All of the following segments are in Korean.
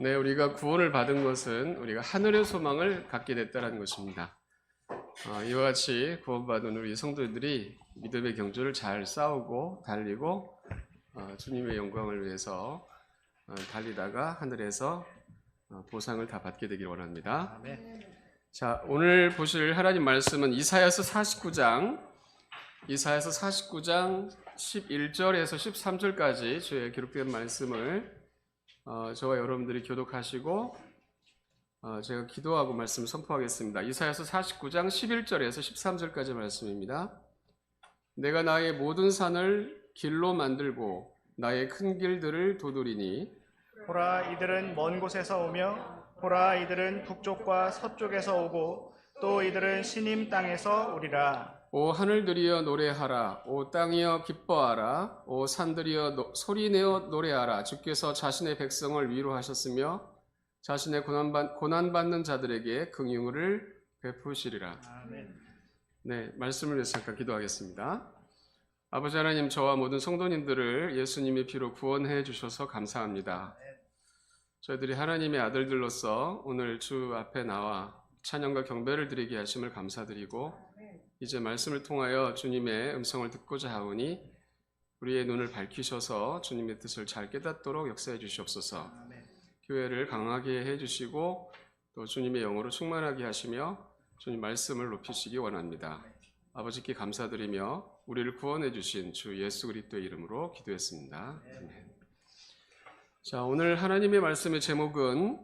네, 우리가 구원을 받은 것은 우리가 하늘의 소망을 갖게 됐다는 것입니다. 어, 이와 같이 구원받은 우리 성도들이 믿음의 경주를 잘 싸우고 달리고 어, 주님의 영광을 위해서 어, 달리다가 하늘에서 어, 보상을 다 받게 되길 원합니다. 아멘. 자, 오늘 보실 하나님 말씀은 이사야서 49장, 이사야서 49장 11절에서 13절까지 주의 기록된 말씀을 어, 저와 여러분들이 교독하시고 어, 제가 기도하고 말씀 선포하겠습니다. 이사야서 49장 11절에서 13절까지 말씀입니다. 내가 나의 모든 산을 길로 만들고 나의 큰 길들을 도두리니 보라 이들은 먼 곳에서 오며 보라 이들은 북쪽과 서쪽에서 오고 또 이들은 신임 땅에서 오리라. 오 하늘들이여 노래하라. 오 땅이여 기뻐하라. 오 산들이여 노- 소리내어 노래하라. 주께서 자신의 백성을 위로하셨으며 자신의 고난받, 고난받는 자들에게 긍휼을 베푸시리라. 아멘. 네 말씀을 위해서 잠깐 기도하겠습니다. 아버지 하나님 저와 모든 성도님들을 예수님의 피로 구원해 주셔서 감사합니다. 저희들이 하나님의 아들들로서 오늘 주 앞에 나와 찬양과 경배를 드리게 하심을 감사드리고 이제 말씀을 통하여 주님의 음성을 듣고자 하오니 우리의 눈을 밝히셔서 주님의 뜻을 잘 깨닫도록 역사해 주시옵소서. 교회를 강하게 해 주시고 또 주님의 영으로 충만하게 하시며 주님 말씀을 높이시기 원합니다. 아버지께 감사드리며 우리를 구원해 주신 주 예수 그리스도의 이름으로 기도했습니다. 아멘. 자, 오늘 하나님의 말씀의 제목은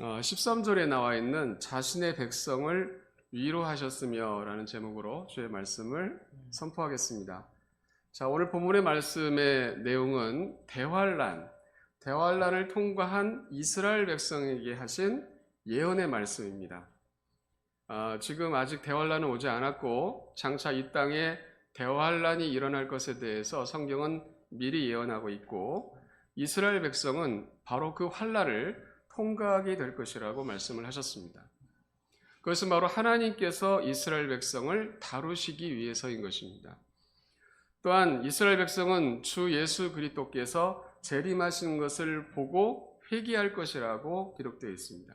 어, 13절에 나와 있는 자신의 백성을 위로하셨으며 라는 제목으로 주의 말씀을 선포하겠습니다. 자, 오늘 본문의 말씀의 내용은 대환란, 대환란을 통과한 이스라엘 백성에게 하신 예언의 말씀입니다. 아, 지금 아직 대환란은 오지 않았고 장차 이 땅에 대환란이 일어날 것에 대해서 성경은 미리 예언하고 있고 이스라엘 백성은 바로 그 환란을 통과하게 될 것이라고 말씀을 하셨습니다. 그것은 바로 하나님께서 이스라엘 백성을 다루시기 위해서인 것입니다. 또한 이스라엘 백성은 주 예수 그리스도께서 재림하신 것을 보고 회개할 것이라고 기록되어 있습니다.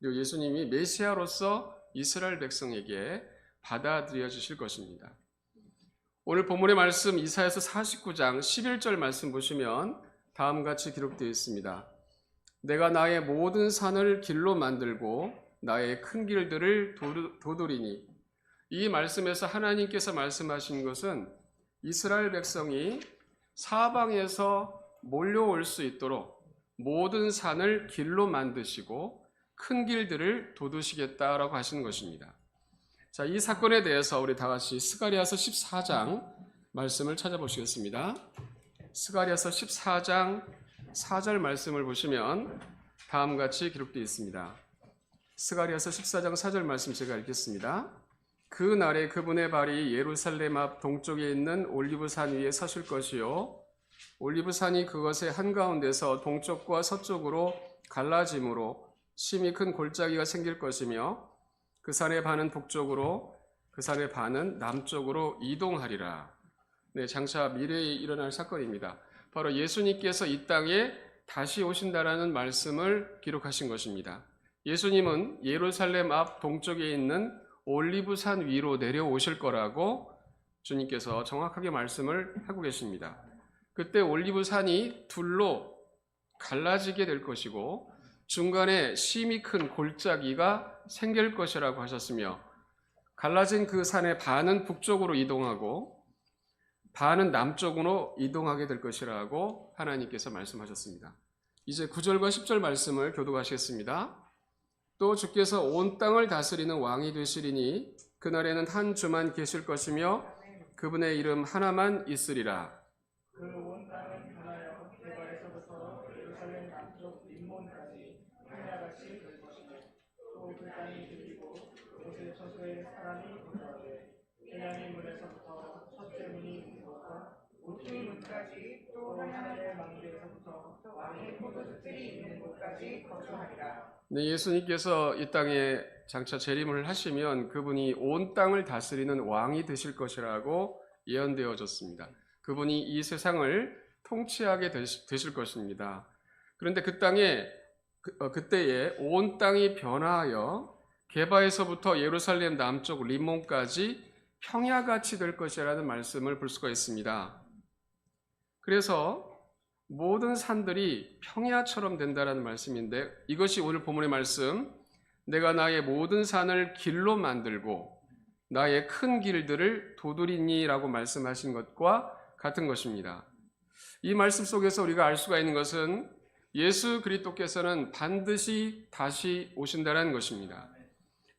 그리고 예수님이 메시아로서 이스라엘 백성에게 받아들여 주실 것입니다. 오늘 본문의 말씀 이사야서 49장 11절 말씀 보시면 다음 같이 기록되어 있습니다. 내가 나의 모든 산을 길로 만들고 나의 큰 길들을 도두- 도두리니 이 말씀에서 하나님께서 말씀하신 것은 이스라엘 백성이 사방에서 몰려올 수 있도록 모든 산을 길로 만드시고 큰 길들을 도두시겠다라고 하시는 것입니다. 자, 이 사건에 대해서 우리 다 같이 스가리아서 14장 말씀을 찾아보시겠습니다. 스가리아서 14장 4절 말씀을 보시면 다음 같이 기록되어 있습니다. 스가리아서 14장 4절 말씀 제가 읽겠습니다. 그 날에 그분의 발이 예루살렘 앞 동쪽에 있는 올리브산 위에 서실 것이요 올리브산이 그것의 한가운데서 동쪽과 서쪽으로 갈라짐으로 심히 큰 골짜기가 생길 것이며 그 산의 반은 북쪽으로 그 산의 반은 남쪽으로 이동하리라. 네, 장차 미래에 일어날 사건입니다. 바로 예수님께서 이 땅에 다시 오신다라는 말씀을 기록하신 것입니다. 예수님은 예루살렘 앞 동쪽에 있는 올리브산 위로 내려오실 거라고 주님께서 정확하게 말씀을 하고 계십니다. 그때 올리브산이 둘로 갈라지게 될 것이고 중간에 심히 큰 골짜기가 생길 것이라고 하셨으며 갈라진 그 산의 반은 북쪽으로 이동하고 반은 남쪽으로 이동하게 될 것이라고 하나님께서 말씀하셨습니다. 이제 9절과 10절 말씀을 교독하시겠습니다. 또 주께서 온 땅을 다스리는 왕이 되시리니 그날에는 한 주만 계실 것이며 그분의 이름 하나만 있으리라. 그온 땅은 하나여 개발에서부터 예루살렘 남쪽 림몬까지 하나같이 될 것이며 또그 땅이 들리고 그곳에 처소에 사람이 거주하되 계량의 문에서부터 첫째 문이 그곳과 우투의 문까지 또 하늘의 망대에서부터 왕의 포도주들이 있는 곳까지 거주하리라. 네, 예수님께서 이 땅에 장차 재림을 하시면 그분이 온 땅을 다스리는 왕이 되실 것이라고 예언되어졌습니다. 그분이 이 세상을 통치하게 되실 것입니다. 그런데 그 땅에 그, 어, 그때에 온 땅이 변화하여 게바에서부터 예루살렘 남쪽 림몬까지 평야같이 될 것이라는 말씀을 볼 수가 있습니다. 그래서 모든 산들이 평야처럼 된다라는 말씀인데 이것이 오늘 본문의 말씀 내가 나의 모든 산을 길로 만들고 나의 큰 길들을 도드리니라고 말씀하신 것과 같은 것입니다. 이 말씀 속에서 우리가 알 수가 있는 것은 예수 그리스도께서는 반드시 다시 오신다는 것입니다.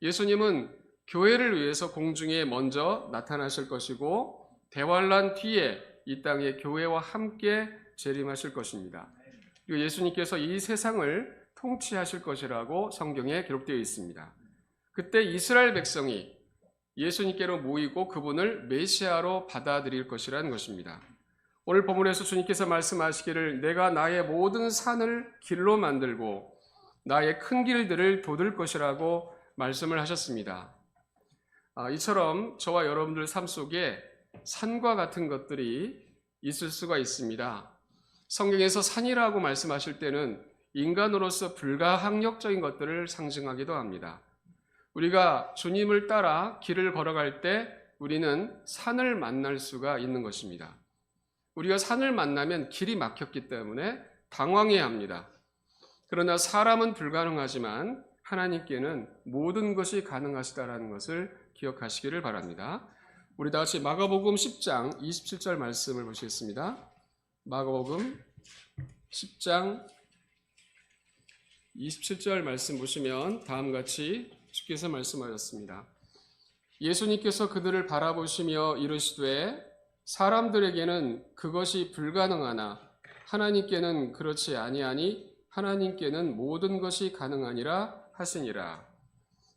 예수님은 교회를 위해서 공중에 먼저 나타나실 것이고 대환란 뒤에 이 땅에 교회와 함께 재림하실 것입니다. 그리고 예수님께서 이 세상을 통치하실 것이라고 성경에 기록되어 있습니다. 그때 이스라엘 백성이 예수님께로 모이고 그분을 메시아로 받아들일 것이라는 것입니다. 오늘 본문에서 주님께서 말씀하시기를 내가 나의 모든 산을 길로 만들고 나의 큰 길들을 돋을 것이라고 말씀을 하셨습니다. 아, 이처럼 저와 여러분들 삶 속에 산과 같은 것들이 있을 수가 있습니다. 성경에서 산이라고 말씀하실 때는 인간으로서 불가항력적인 것들을 상징하기도 합니다. 우리가 주님을 따라 길을 걸어갈 때 우리는 산을 만날 수가 있는 것입니다. 우리가 산을 만나면 길이 막혔기 때문에 당황해야 합니다. 그러나 사람은 불가능하지만 하나님께는 모든 것이 가능하시다라는 것을 기억하시기를 바랍니다. 우리 다 같이 마가복음 10장 27절 말씀을 보시겠습니다. 마가복음 10장 27절 말씀 보시면 다음 같이 주께서 말씀하셨습니다. 예수님께서 그들을 바라보시며 이르시되 사람들에게는 그것이 불가능하나 하나님께는 그렇지 아니하니 하나님께는 모든 것이 가능하니라 하시니라.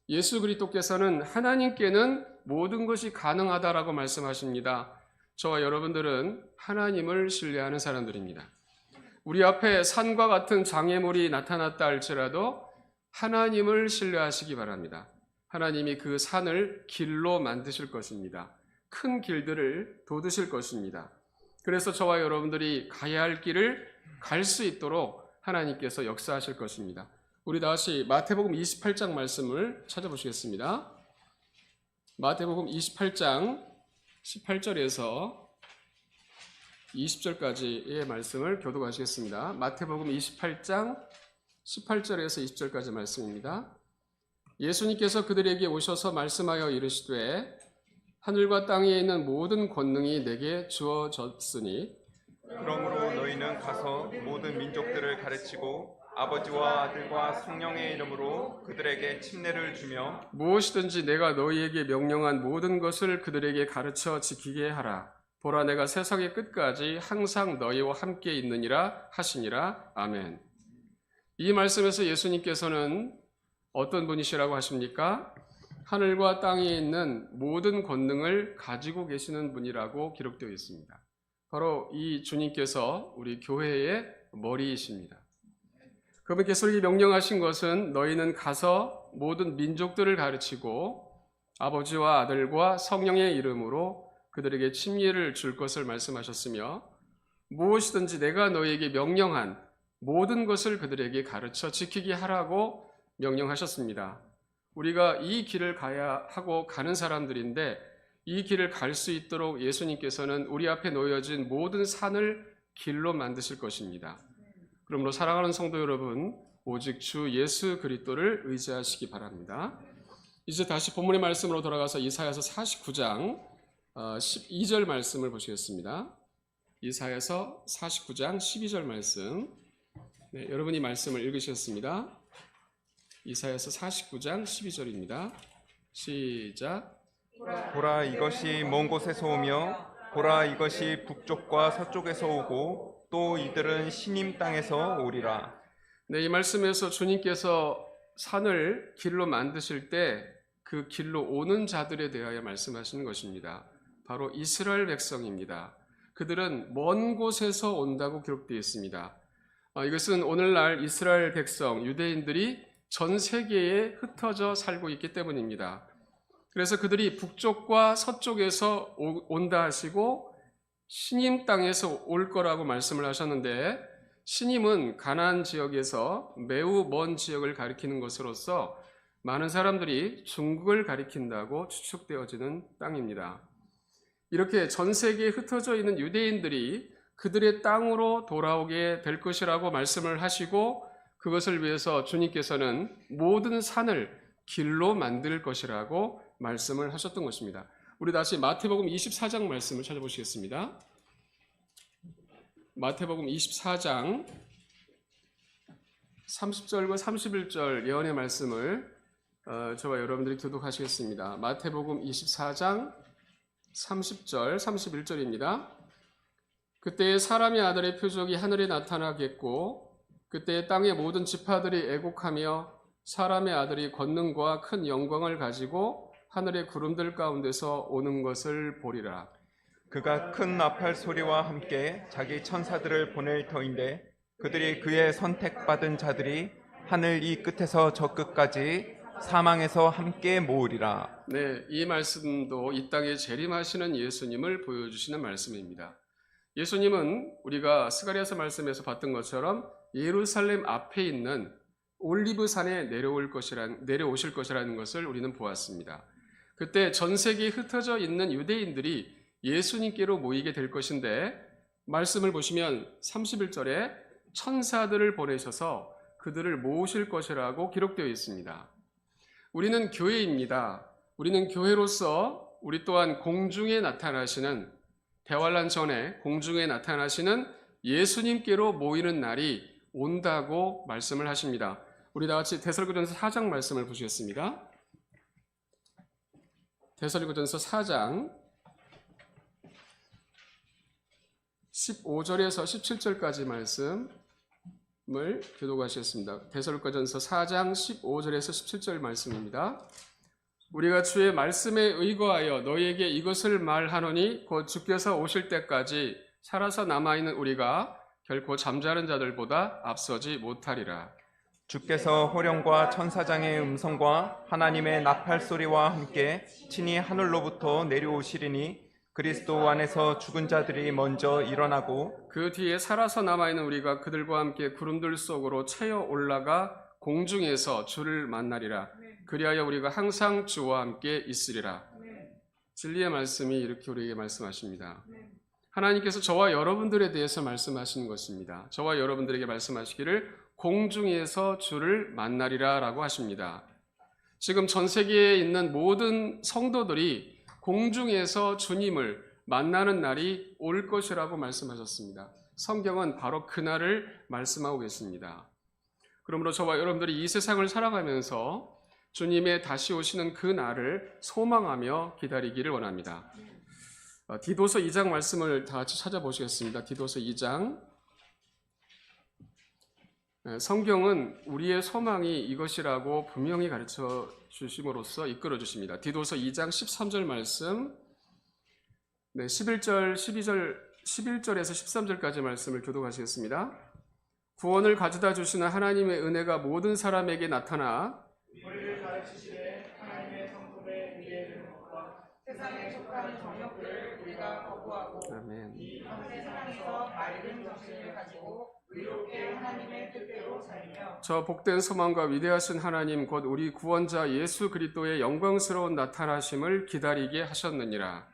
예수 그리스도께서는 하나님께는 모든 것이 가능하다라고 말씀하십니다. 저와 여러분들은 하나님을 신뢰하는 사람들입니다. 우리 앞에 산과 같은 장애물이 나타났다 할지라도 하나님을 신뢰하시기 바랍니다. 하나님이 그 산을 길로 만드실 것입니다. 큰 길들을 돋으실 것입니다. 그래서 저와 여러분들이 가야 할 길을 갈 수 있도록 하나님께서 역사하실 것입니다. 우리 다시 마태복음 28장 말씀을 찾아보시겠습니다. 마태복음 28장 18절에서 20절까지의 말씀을 교독하시겠습니다. 마태복음 28장 18절에서 20절까지 말씀입니다. 예수님께서 그들에게 오셔서 말씀하여 이르시되 하늘과 땅에 있는 모든 권능이 내게 주어졌으니 그러므로 너희는 가서 모든 민족들을 가르치고 아버지와 아들과 성령의 이름으로 그들에게 침례를 주며 무엇이든지 내가 너희에게 명령한 모든 것을 그들에게 가르쳐 지키게 하라. 보라 내가 세상의 끝까지 항상 너희와 함께 있느니라 하시니라. 아멘. 이 말씀에서 예수님께서는 어떤 분이시라고 하십니까? 하늘과 땅에 있는 모든 권능을 가지고 계시는 분이라고 기록되어 있습니다. 바로 이 주님께서 우리 교회의 머리이십니다. 그분께서 명령하신 것은 너희는 가서 모든 민족들을 가르치고 아버지와 아들과 성령의 이름으로 그들에게 침례를 줄 것을 말씀하셨으며 무엇이든지 내가 너희에게 명령한 모든 것을 그들에게 가르쳐 지키게 하라고 명령하셨습니다. 우리가 이 길을 가야 하고 가는 사람들인데 이 길을 갈 수 있도록 예수님께서는 우리 앞에 놓여진 모든 산을 길로 만드실 것입니다. 그러므로 사랑하는 성도 여러분, 오직 주 예수 그리스도를 의지하시기 바랍니다. 이제 다시 본문의 말씀으로 돌아가서 이사야서 49장 12절 말씀을 보시겠습니다. 이사야서 49장 12절 말씀. 네, 여러분이 말씀을 읽으셨습니다. 이사야서 49장 12절입니다. 시작. 보라 이것이 먼 곳에서 오며 보라 이것이 북쪽과 서쪽에서 오고 또 이들은 신임 땅에서 오리라 네, 이 말씀에서 주님께서 산을 길로 만드실 때 그 길로 오는 자들에 대하여 말씀하시는 것입니다. 바로 이스라엘 백성입니다. 그들은 먼 곳에서 온다고 기록되어 있습니다. 아, 이것은 오늘날 이스라엘 백성, 유대인들이 전 세계에 흩어져 살고 있기 때문입니다. 그래서 그들이 북쪽과 서쪽에서 오- 온다 하시고 신임 땅에서 올 거라고 말씀을 하셨는데 신임은 가나안 지역에서 매우 먼 지역을 가리키는 것으로서 많은 사람들이 중국을 가리킨다고 추측되어지는 땅입니다. 이렇게 전 세계에 흩어져 있는 유대인들이 그들의 땅으로 돌아오게 될 것이라고 말씀을 하시고 그것을 위해서 주님께서는 모든 산을 길로 만들 것이라고 말씀을 하셨던 것입니다. 우리 다시 마태복음 24장 말씀을 찾아보시겠습니다. 마태복음 24장 30절과 31절 예언의 말씀을 어, 저와 여러분들이 교독하시겠습니다. 마태복음 24장 30절, 31절입니다. 그때 사람의 아들의 표적이 하늘에 나타나겠고 그때 땅의 모든 지파들이 애곡하며 사람의 아들이 권능과 큰 영광을 가지고 하늘의 구름들 가운데서 오는 것을 보리라. 그가 큰 나팔 소리와 함께 자기 천사들을 보낼 터인데 그들이 그의 선택받은 자들이 하늘 이 끝에서 저 끝까지 사망에서 함께 모으리라. 네, 이 말씀도 이 땅에 재림하시는 예수님을 보여주시는 말씀입니다. 예수님은 우리가 스가리아서 말씀에서 봤던 것처럼 예루살렘 앞에 있는 올리브산에 내려올 것이라, 내려오실 것이라는 것을 우리는 보았습니다. 그때 전 세계에 흩어져 있는 유대인들이 예수님께로 모이게 될 것인데 말씀을 보시면 31절에 천사들을 보내셔서 그들을 모으실 것이라고 기록되어 있습니다. 우리는 교회입니다. 우리는 교회로서 우리 또한 공중에 나타나시는 대환란 전에 공중에 나타나시는 예수님께로 모이는 날이 온다고 말씀을 하십니다. 우리 다 같이 데살로전서 4장 말씀을 보시겠습니다. 데살로전서 4장 15절에서 17절까지 말씀을 교독하시겠습니다. 데살로전서 4장 15절에서 17절 말씀입니다. 우리가 주의 말씀에 의거하여 너희에게 이것을 말하노니 곧 주께서 오실 때까지 살아서 남아 있는 우리가 결코 잠자는 자들보다 앞서지 못하리라. 주께서 호령과 천사장의 음성과 하나님의 나팔 소리와 함께 친히 하늘로부터 내려오시리니 그리스도 안에서 죽은 자들이 먼저 일어나고 그 뒤에 살아서 남아 있는 우리가 그들과 함께 구름들 속으로 채어 올라가 공중에서 주를 만나리라. 그리하여 우리가 항상 주와 함께 있으리라. 진리의 말씀이 이렇게 우리에게 말씀하십니다. 하나님께서 저와 여러분들에 대해서 말씀하시는 것입니다. 저와 여러분들에게 말씀하시기를 공중에서 주를 만나리라라고 하십니다. 지금 전 세계에 있는 모든 성도들이 공중에서 주님을 만나는 날이 올 것이라고 말씀하셨습니다. 성경은 바로 그날을 말씀하고 계십니다. 그러므로 저와 여러분들이 이 세상을 살아가면서 주님의 다시 오시는 그 날을 소망하며 기다리기를 원합니다. 어, 디도서 2장 말씀을 다 같이 찾아보시겠습니다. 디도서 2장. 네, 성경은 우리의 소망이 이것이라고 분명히 가르쳐 주심으로써 이끌어 주십니다. 디도서 2장 13절 말씀, 네, 11절, 12절, 11절에서 13절까지 말씀을 교독하시겠습니다. 구원을 가져다 주시는 하나님의 은혜가 모든 사람에게 나타나 세상에 속하는 우리가 거부하고 아멘. 이 세상에서 맑은 정신을 가지고 저 복된 소망과 위대하신 하나님 곧 우리 구원자 예수 그리스도의 영광스러운 나타나심을 기다리게 하셨느니라.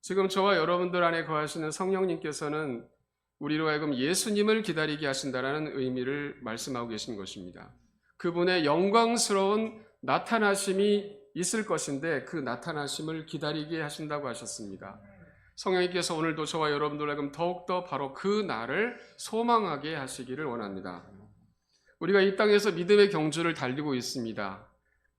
지금 저와 여러분들 안에 거하시는 성령님께서는 우리로 하여금 예수님을 기다리게 하신다라는 의미를 말씀하고 계신 것입니다. 그분의 영광스러운 나타나심이 있을 것인데 그 나타나심을 기다리게 하신다고 하셨습니다. 성령님께서 오늘도 저와 여러분들 하여금 더욱더 바로 그 날을 소망하게 하시기를 원합니다. 우리가 이 땅에서 믿음의 경주를 달리고 있습니다.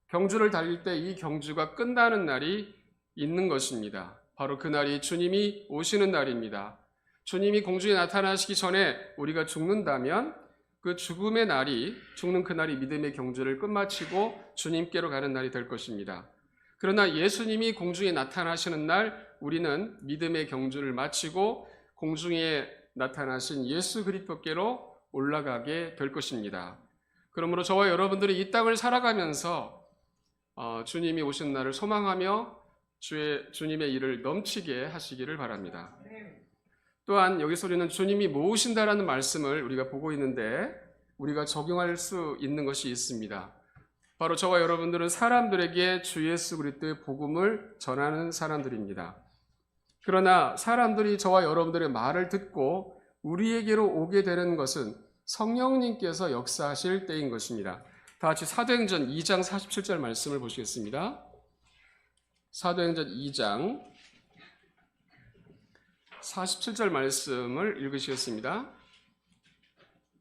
경주를 달릴 때 이 경주가 끝나는 날이 있는 것입니다. 바로 그 날이 주님이 오시는 날입니다. 주님이 공중에 나타나시기 전에 우리가 죽는다면 그 죽음의 날이 죽는 그 날이 믿음의 경주를 끝마치고 주님께로 가는 날이 될 것입니다. 그러나 예수님이 공중에 나타나시는 날 우리는 믿음의 경주를 마치고 공중에 나타나신 예수 그리스도께로 올라가게 될 것입니다. 그러므로 저와 여러분들이 이 땅을 살아가면서 어, 주님이 오신 날을 소망하며 주의 주님의 일을 넘치게 하시기를 바랍니다. 또한 여기서 우리는 주님이 모으신다라는 말씀을 우리가 보고 있는데 우리가 적용할 수 있는 것이 있습니다. 바로 저와 여러분들은 사람들에게 주 예수 그리스도의 복음을 전하는 사람들입니다. 그러나 사람들이 저와 여러분들의 말을 듣고 우리에게로 오게 되는 것은 성령님께서 역사하실 때인 것입니다. 다 같이 사도행전 2장 47절 말씀을 보시겠습니다. 사도행전 2장 47절 말씀을 읽으시겠습니다.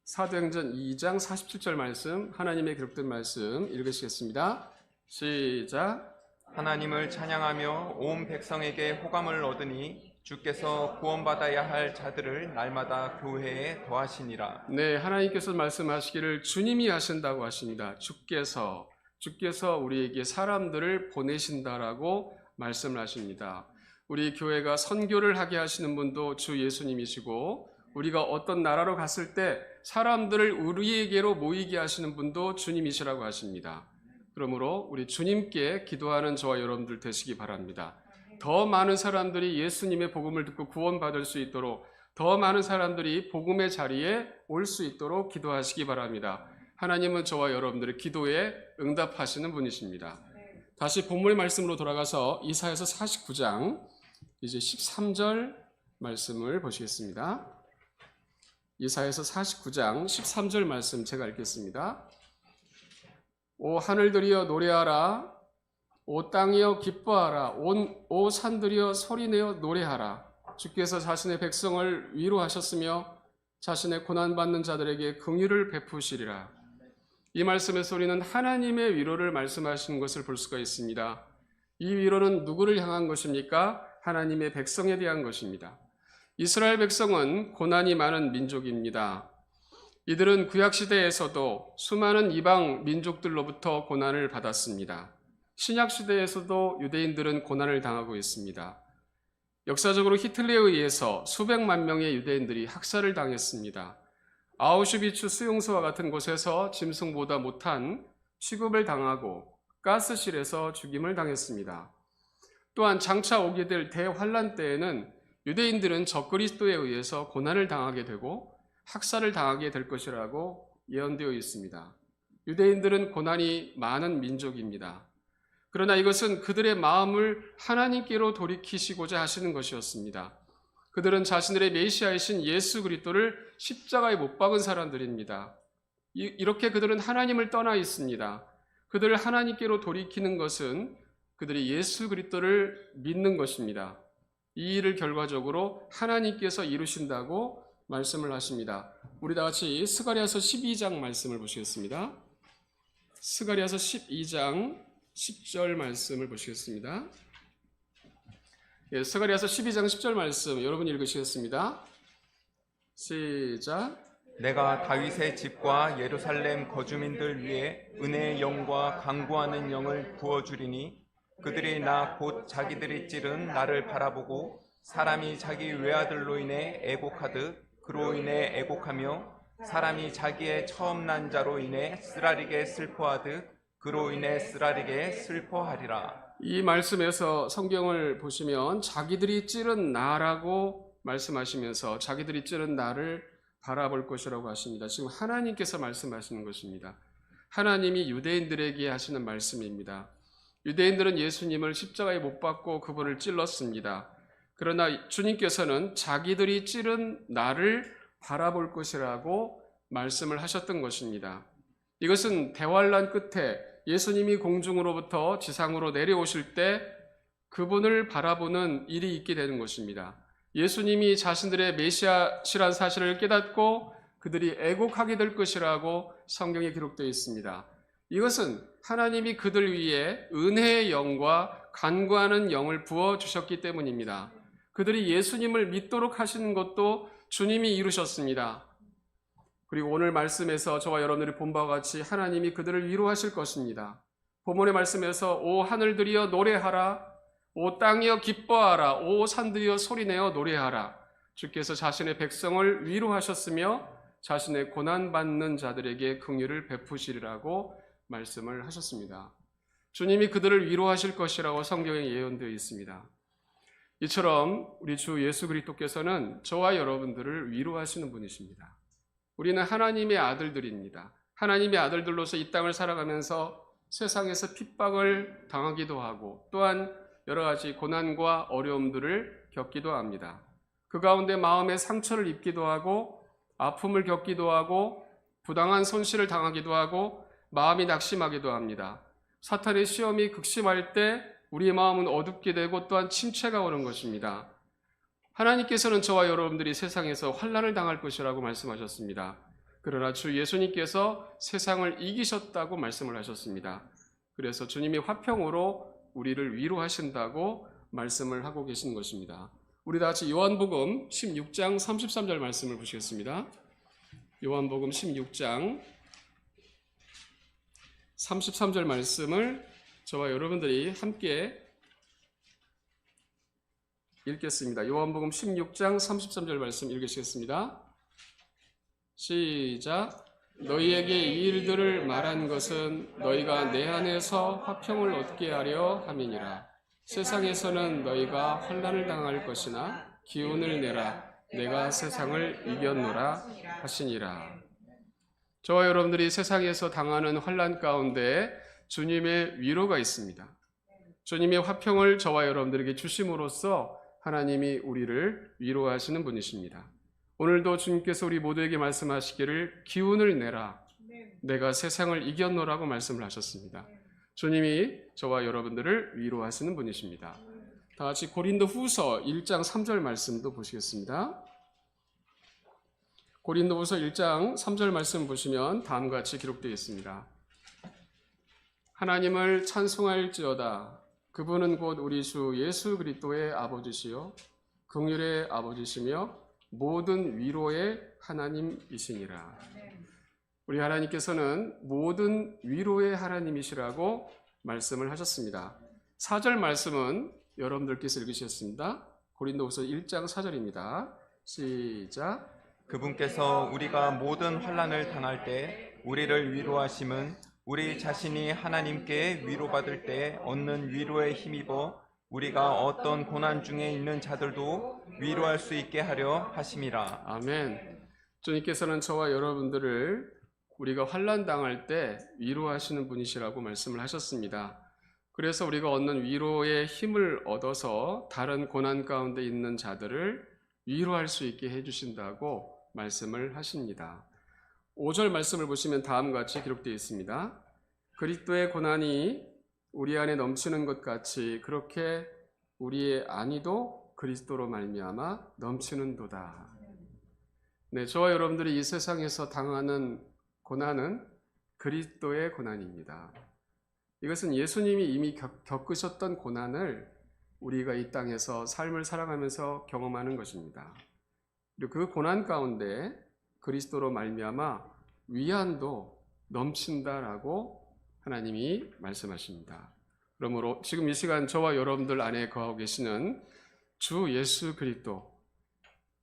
사도행전 2장 47절 말씀 하나님의 기록된 말씀 읽으시겠습니다. 시작. 하나님을 찬양하며 온 백성에게 호감을 얻으니 주께서 구원받아야 할 자들을 날마다 교회에 더하시니라. 네, 하나님께서 말씀하시기를 주님이 하신다고 하십니다. 주께서 주께서 우리에게 사람들을 보내신다라고 말씀을 하십니다. 우리 교회가 선교를 하게 하시는 분도 주 예수님이시고 우리가 어떤 나라로 갔을 때 사람들을 우리에게로 모이게 하시는 분도 주님이시라고 하십니다. 그러므로 우리 주님께 기도하는 저와 여러분들 되시기 바랍니다. 더 많은 사람들이 예수님의 복음을 듣고 구원받을 수 있도록 더 많은 사람들이 복음의 자리에 올 수 있도록 기도하시기 바랍니다. 하나님은 저와 여러분들의 기도에 응답하시는 분이십니다. 다시 본문의 말씀으로 돌아가서 이사에서 49장 이제 13절 말씀을 보시겠습니다. 이사에서 49장 13절 말씀 제가 읽겠습니다. 오 하늘들이여 노래하라. 오 땅이여 기뻐하라. 온, 오 산들이여 소리내어 노래하라. 주께서 자신의 백성을 위로하셨으며 자신의 고난받는 자들에게 긍휼을 베푸시리라. 이 말씀의 소리는 하나님의 위로를 말씀하시는 것을 볼 수가 있습니다. 이 위로는 누구를 향한 것입니까? 하나님의 백성에 대한 것입니다 이스라엘 백성은 고난이 많은 민족입니다 이들은 구약시대에서도 수많은 이방 민족들로부터 고난을 받았습니다. 신약시대에서도 유대인들은 고난을 당하고 있습니다. 역사적으로 히틀러에 의해서 수백만 명의 유대인들이 학살을 당했습니다. 아우슈비츠 수용소와 같은 곳에서 짐승보다 못한 취급을 당하고 가스실에서 죽임을 당했습니다. 또한 장차 오게 될 대환란 때에는 유대인들은 적그리스도에 의해서 고난을 당하게 되고 학살을 당하게 될 것이라고 예언되어 있습니다. 유대인들은 고난이 많은 민족입니다. 그러나 이것은 그들의 마음을 하나님께로 돌이키시고자 하시는 것이었습니다. 그들은 자신들의 메시아이신 예수 그리스도를 십자가에 못 박은 사람들입니다. 이렇게 그들은 하나님을 떠나 있습니다. 그들을 하나님께로 돌이키는 것은 그들이 예수 그리스도를 믿는 것입니다. 이 일을 결과적으로 하나님께서 이루신다고 말씀을 하십니다. 우리 다 같이 스가리아서 12장 말씀을 보시겠습니다. 스가리아서 12장 10절 말씀을 보시겠습니다. 예, 스가리아서 12장 10절 말씀 여러분 읽으시겠습니다. 시작. 내가 다윗의 집과 예루살렘 거주민들 위에 은혜의 영과 강구하는 영을 부어 주리니 그들이 나 곧 자기들이 찌른 나를 바라보고 사람이 자기 외아들로 인해 애곡하듯 그로 인해 애곡하며 사람이 자기의 처음 난 자로 인해 쓰라리게 슬퍼하듯 그로 인해 쓰라리게 슬퍼하리라. 이 말씀에서 성경을 보시면 자기들이 찌른 나라고 말씀하시면서 자기들이 찌른 나를 바라볼 것이라고 하십니다. 지금 하나님께서 말씀하시는 것입니다. 하나님이 유대인들에게 하시는 말씀입니다. 유대인들은 예수님을 십자가에 못 박고 그분을 찔렀습니다. 그러나 주님께서는 자기들이 찌른 나를 바라볼 것이라고 말씀을 하셨던 것입니다. 이것은 대환란 끝에 예수님이 공중으로부터 지상으로 내려오실 때 그분을 바라보는 일이 있게 되는 것입니다. 예수님이 자신들의 메시아시란 사실을 깨닫고 그들이 애곡하게 될 것이라고 성경에 기록되어 있습니다. 이것은 하나님이 그들 위에 은혜의 영과 간구하는 영을 부어 주셨기 때문입니다. 그들이 예수님을 믿도록 하시는 것도 주님이 이루셨습니다. 그리고 오늘 말씀에서 저와 여러분들이 본 바와 같이 하나님이 그들을 위로하실 것입니다. 본문의 말씀에서 오 하늘들이여 노래하라 오 땅이여 기뻐하라 오 산들이여 소리내어 노래하라 주께서 자신의 백성을 위로하셨으며 자신의 고난 받는 자들에게 긍휼을 베푸시리라고 말씀을 하셨습니다. 주님이 그들을 위로하실 것이라고 성경에 예언되어 있습니다. 이처럼 우리 주 예수 그리스도께서는 저와 여러분들을 위로하시는 분이십니다. 우리는 하나님의 아들들입니다. 하나님의 아들들로서 이 땅을 살아가면서 세상에서 핍박을 당하기도 하고 또한 여러 가지 고난과 어려움들을 겪기도 합니다. 그 가운데 마음의 상처를 입기도 하고 아픔을 겪기도 하고 부당한 손실을 당하기도 하고 마음이 낙심하기도 합니다. 사탄의 시험이 극심할 때 우리의 마음은 어둡게 되고 또한 침체가 오는 것입니다. 하나님께서는 저와 여러분들이 세상에서 환란을 당할 것이라고 말씀하셨습니다. 그러나 주 예수님께서 세상을 이기셨다고 말씀을 하셨습니다. 그래서 주님이 화평으로 우리를 위로하신다고 말씀을 하고 계시는 것입니다. 우리 다 같이 요한복음 16장 33절 말씀을 보시겠습니다. 요한복음 16장 33절 말씀을 저와 여러분들이 함께 읽겠습니다. 요한복음 16장 33절 말씀 읽으시겠습니다. 시작. 너희에게 이 일들을 말한 것은 너희가 내 안에서 화평을 얻게 하려 함이니라. 세상에서는 너희가 환난을 당할 것이나 기운을 내라. 내가 세상을 이겼노라 하시니라. 저와 여러분들이 세상에서 당하는 환란 가운데 주님의 위로가 있습니다. 주님의 화평을 저와 여러분들에게 주심으로써 하나님이 우리를 위로하시는 분이십니다. 오늘도 주님께서 우리 모두에게 말씀하시기를 기운을 내라. 내가 세상을 이겼노라고 말씀을 하셨습니다. 주님이 저와 여러분들을 위로하시는 분이십니다. 다 같이 고린도 후서 1장 3절 말씀도 보시겠습니다. 고린도 후서 1장 3절 말씀 보시면 다음과 같이 기록되어 있습니다. 하나님을 찬송할지어다. 그분은 곧 우리 주 예수 그리스도의 아버지시요 긍휼의 아버지시며 모든 위로의 하나님이시니라. 우리 하나님께서는 모든 위로의 하나님이시라고 말씀을 하셨습니다. 4절 말씀은 여러분들께서 읽으셨습니다. 고린도후서 1장 4절입니다. 시작. 그분께서 우리가 모든 환란을 당할 때 우리를 위로하심은 우리 자신이 하나님께 위로받을 때 얻는 위로에 힘입어 우리가 어떤 고난 중에 있는 자들도 위로할 수 있게 하려 하심이라. 아멘. 주님께서는 저와 여러분들을 우리가 환란 당할 때 위로하시는 분이시라고 말씀을 하셨습니다. 그래서 우리가 얻는 위로의 힘을 얻어서 다른 고난 가운데 있는 자들을 위로할 수 있게 해 주신다고 말씀을 하십니다. 5절 말씀을 보시면 다음과 같이 기록되어 있습니다. 그리스도의 고난이 우리 안에 넘치는 것 같이 그렇게 우리의 안위도 그리스도로 말미암아 넘치는도다. 네, 저와 여러분들이 이 세상에서 당하는 고난은 그리스도의 고난입니다. 이것은 예수님이 이미 겪, 겪으셨던 고난을 우리가 이 땅에서 삶을 살아가면서 경험하는 것입니다. 그 고난 가운데 그리스도로 말미암아 위안도 넘친다라고 하나님이 말씀하십니다. 그러므로 지금 이 시간 저와 여러분들 안에 거하고 계시는 주 예수 그리스도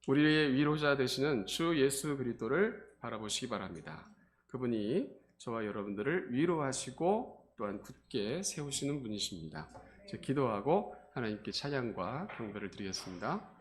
우리의 위로자 되시는 주 예수 그리스도를 바라보시기 바랍니다. 그분이 저와 여러분들을 위로하시고 또한 굳게 세우시는 분이십니다. 기도하고 하나님께 찬양과 경배를 드리겠습니다.